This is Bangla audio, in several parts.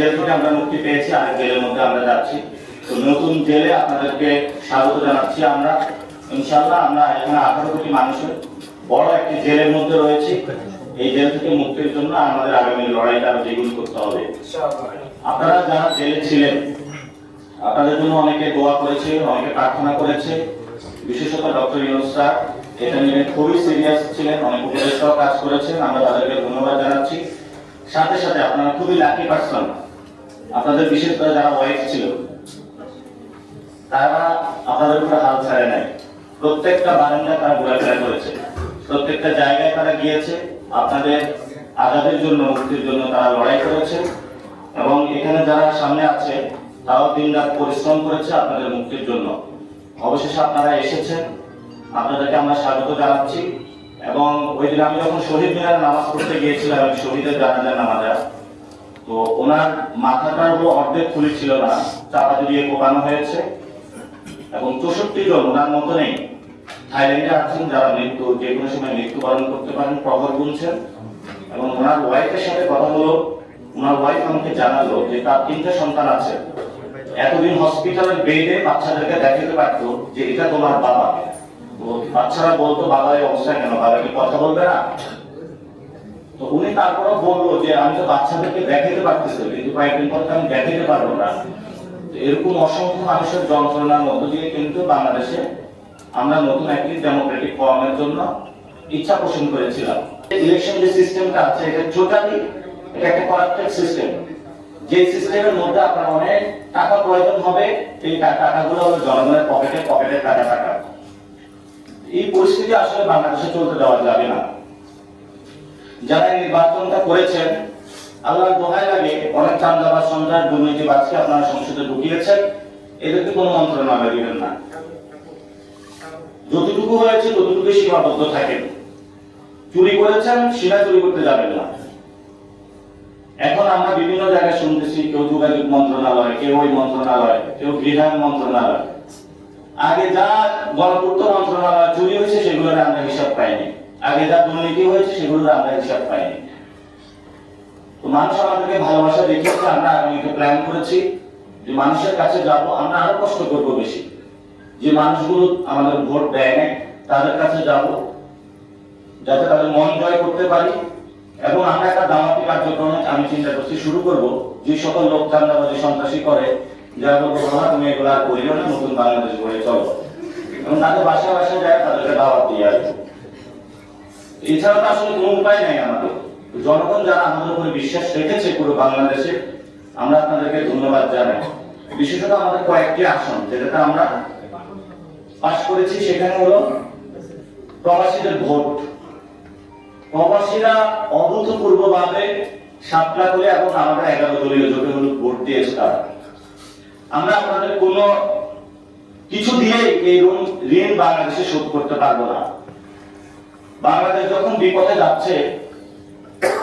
জেল থেকে আমরা মুক্তি পেয়েছি, আরেক জেলের মধ্যে আমরা যাচ্ছি। তো নতুন জেলে আপনাদেরকে স্বাগত জানাচ্ছি আমরা। ইনশাল্লাহ আমরা এখানে আঠারো কোটি মানুষের বড় একটি জেলের মধ্যে রয়েছি। এই জেল থেকে মুক্তির জন্য আমাদের আগামী লড়াইটা আরও দ্বিগুণ করতে হবে। আপনারা যারা জেলে ছিলেন, আপনাদের জন্য অনেকে দোয়া করেছে, অনেকে প্রার্থনা করেছে। বিশেষত ডক্টর ইউনুস স্যার, এটা নিয়ে খুবই সিরিয়াস ছিলেন, অনেক উপদেষ্টাও কাজ করেছেন। আমরা তাদেরকে ধন্যবাদ জানাচ্ছি। সাথে সাথে আপনারা খুবই লাকি পার্সন আপনাদের বিশেষ করে যারা ওয়াইফ ছিল, তারা আপনাদের উপরে হাল ছাড়ে নাই। প্রত্যেকটা বারান্দা তারা ঘোরাফেরা করেছে। প্রত্যেকটা জায়গায় তারা গিয়েছে, আপনাদের আজাদের জন্য, মুক্তির জন্য তারা লড়াই করেছে এবং এখানে যারা সামনে আছে, তারাও দিন রাত পরিশ্রম করেছে আপনাদের মুক্তির জন্য। অবশেষে আপনারা এসেছেন, আপনাদেরকে আমরা স্বাগত জানাচ্ছি এবং ওই দিন আমি যখন শহীদ মিনারে নামাজ পড়তে গিয়েছিলাম শহীদের জানাজার নামাজা তো ওনার মাথাটার উপর অর্ধেক খুলি ছিল না, চাপা দিয়ে কোপানো হয়েছে। এবং চৌষট্টি জন ওনার মতো নেই। থাইল্যান্ডে আছেন যারা মৃত্যু, যে কোনো সময় মৃত্যুবরণ করতে পারেন, প্রহর গুনছেন। এবং ওনার ওয়াইফের সাথে কথা হলো, ওনার ওয়াইফ আমাকে জানালো যে তার তিনটা সন্তান আছে। এতদিন হসপিটালের বেডে বাচ্চাদেরকে দেখাতে পারতো যে এটা তোমার বাবা। তো বাচ্চারা বলতো, বাবা, এই অবস্থা কেন? বাবা কি কথা বলবে না? তো উনি তারপরে বলল যে আমি তো বাচ্চাদেরকে দেখাতে পারতেছি কিন্তু কয়েকদিন পর আমি দেখাতে পারব না। এরকম অসংখ্য মানুষের যন্ত্রণার মধ্য দিয়ে কিন্তু বাংলাদেশে আমরা নতুন একটি ডেমোক্রেটিক ফর্মের জন্য ইচ্ছা পোষণ করেছিলাম। ইলেকশন যে সিস্টেমটা আছে, এটা টোটালি এটা একটা করাপ্টেড সিস্টেম যে সিস্টেমের মধ্যে আপনার অনেক টাকা প্রয়োজন হবে, এই টাকাগুলো হলো জনগণের পকেটে পকেটের টাকা টাকা এই পরিস্থিতি আসলে বাংলাদেশে চলতে দেওয়া যাবে না। যারা নির্বাচনটা করেছেন, আল্লাহর দোহাই লাগে অনেক চান্দাবাজ সন্ত্রাস দুর্নীতিবাজকে আপনারা সংসদে ঢুকিয়েছেন। এদেরকে কোনো মন্ত্রণালয় দিবেন না। যতটুকু হয়েছে ততটুকু সীমাবদ্ধ থাকেন। চুরি করেছেন, সেটা চুরি করতে যাবেন না। এখন আমরা বিভিন্ন জায়গায় শুনতেছি, কেউ যোগাযোগ মন্ত্রণালয়, কেউ ওই মন্ত্রণালয়, কেউ বিধান মন্ত্রণালয়। আগে যা গণপূর্ত মন্ত্রণালয় চুরি হয়েছে, সেগুলোর আমরা হিসাব পাইনি। আগে যা দুর্নীতি হয়েছে সেগুলোর আমরা হিসাব পাইনি। তো মানুষ আমাদেরকে ভালোবাসা দেখিয়েছে, আমরা আগামীতে প্ল্যান করেছি যে মানুষের কাছে যাব, আমরা আরও কষ্ট করব বেশি। যে মানুষগুলো আমাদের ভোট দেয় নাই, তাদের কাছে যাব, যাতে তাদের মন জয় করতে পারি। এবং আমরা একটা দাওয়াতি কার্যক্রমে আমি চিন্তা করছি, শুরু করব। যে সকল লোক চান্দাবাজি সন্ত্রাসী করে, যারা বলব বাবা, তুমি এগুলো আর করিও না, নতুন বাংলাদেশ গড়ে চলো। এবং তাদের বাসায় বাসায় যায়, তাদেরকে দাওয়াত দিয়ে আসব। এছাড়া তো আসলে কোনো উপায় নাই আমাদের। জনগণ যারা আমাদের উপরে বিশ্বাস রেখেছে পুরো বাংলাদেশে, আমরা আপনাদেরকে ধন্যবাদ জানাই। বিশেষত আমাদের কয়েকটি আসন, যেটাতে আমরা পাশ করেছি, সেখানে হলো প্রবাসীদের ভোট। প্রবাসীরা অভূতপূর্বভাবে সাপলা করে এবং আমাদের এগারো দলীয় জোটে হলো ভোট দিয়েছে তারা। আমরা আপনাদের কোনো কিছু দিয়ে এই ঋণ বাংলাদেশে শোধ করতে পারব না। বাংলাদেশ যখন বিপথে যাচ্ছে,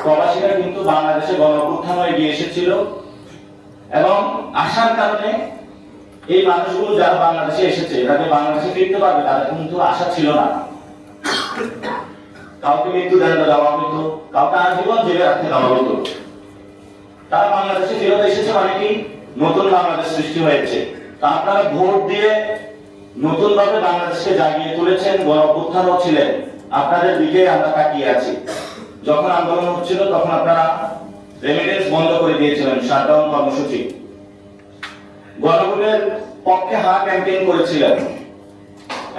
প্রবাসীরা কিন্তু বাংলাদেশে গণ অভ্যুত্থান হয়ে গিয়ে এসেছিল। এবং আসার কারণে এই মানুষগুলো যারা বাংলাদেশে এসেছে তাকে বাংলাদেশে ফিরতে পারবে, তাদের কিন্তু আশা ছিল না। কাউকে মৃত্যু দণ্ড দেওয়া হতো কাউকে আজীবন জেলে রাখতে দেওয়া হতো তারা বাংলাদেশে ফেরত এসেছে অনেকেই নতুন বাংলাদেশ সৃষ্টি হয়েছে। তা আপনারা ভোট দিয়ে নতুন ভাবে বাংলাদেশকে জাগিয়ে তুলেছেন গণ অভ্যুত্থানও ছিলেন। আপনাদের দিকে আমরা তাকিয়ে আছি। যখন আন্দোলন হচ্ছিল, তখন আপনারা রেমিটেন্স বন্ধ করে দিয়েছিলেন শাটডাউন কর্মসূচি। গণভোটের পক্ষে হা ক্যাম্পেইন করেছিলেন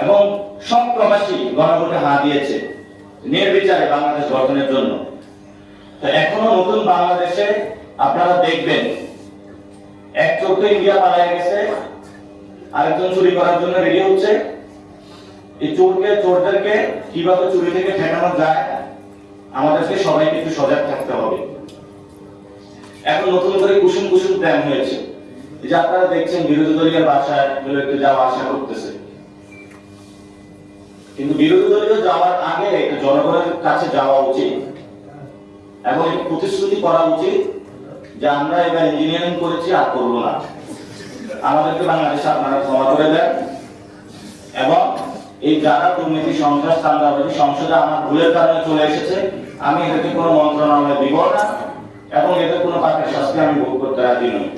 এবং সব প্রবাসী গণভোটে হা দিয়েছে, নির্বিচারে বাংলাদেশ গঠনের জন্য। তো এখনও নতুন বাংলাদেশে আপনারা দেখবেন, এক চোখে ইন্ডিয়া পালায় গেছে, আরেকজন চুরি করার জন্য রেডি হচ্ছে। এই চোরকে, চোরদেরকে কীভাবে চুরি থেকে ঠেকানো যায়, আমাদেরকে সবাইকে একটু সজাগ থাকতে হবে। এখন নতুন করে কুসুম কুসুম প্ল্যান হয়েছে। যে আপনারা দেখছেন, বিরোধী দলীয় বাসায় একটু যাওয়া আসা করতেছে। কিন্তু বিরোধী দলীয় যাওয়ার আগে জনগণের কাছে যাওয়া উচিত এবং প্রতিশ্রুতি করা উচিত যে আমরা এবার ইঞ্জিনিয়ারিং করেছি, আর করব না। আমাদেরকে বাংলাদেশে আপনারা ক্ষমা করে দেন এবং এই যারা দুর্নীতি সন্ত্রাস চান্দাবাজি সংসদে আমার ভুলের কারণে চলে এসেছে, আমি এটাকে কোনো মন্ত্রণালয়ে দিব না, এবং এদের কোনো পাখির শাস্তি আমি ভোগ করতে রাজি নই।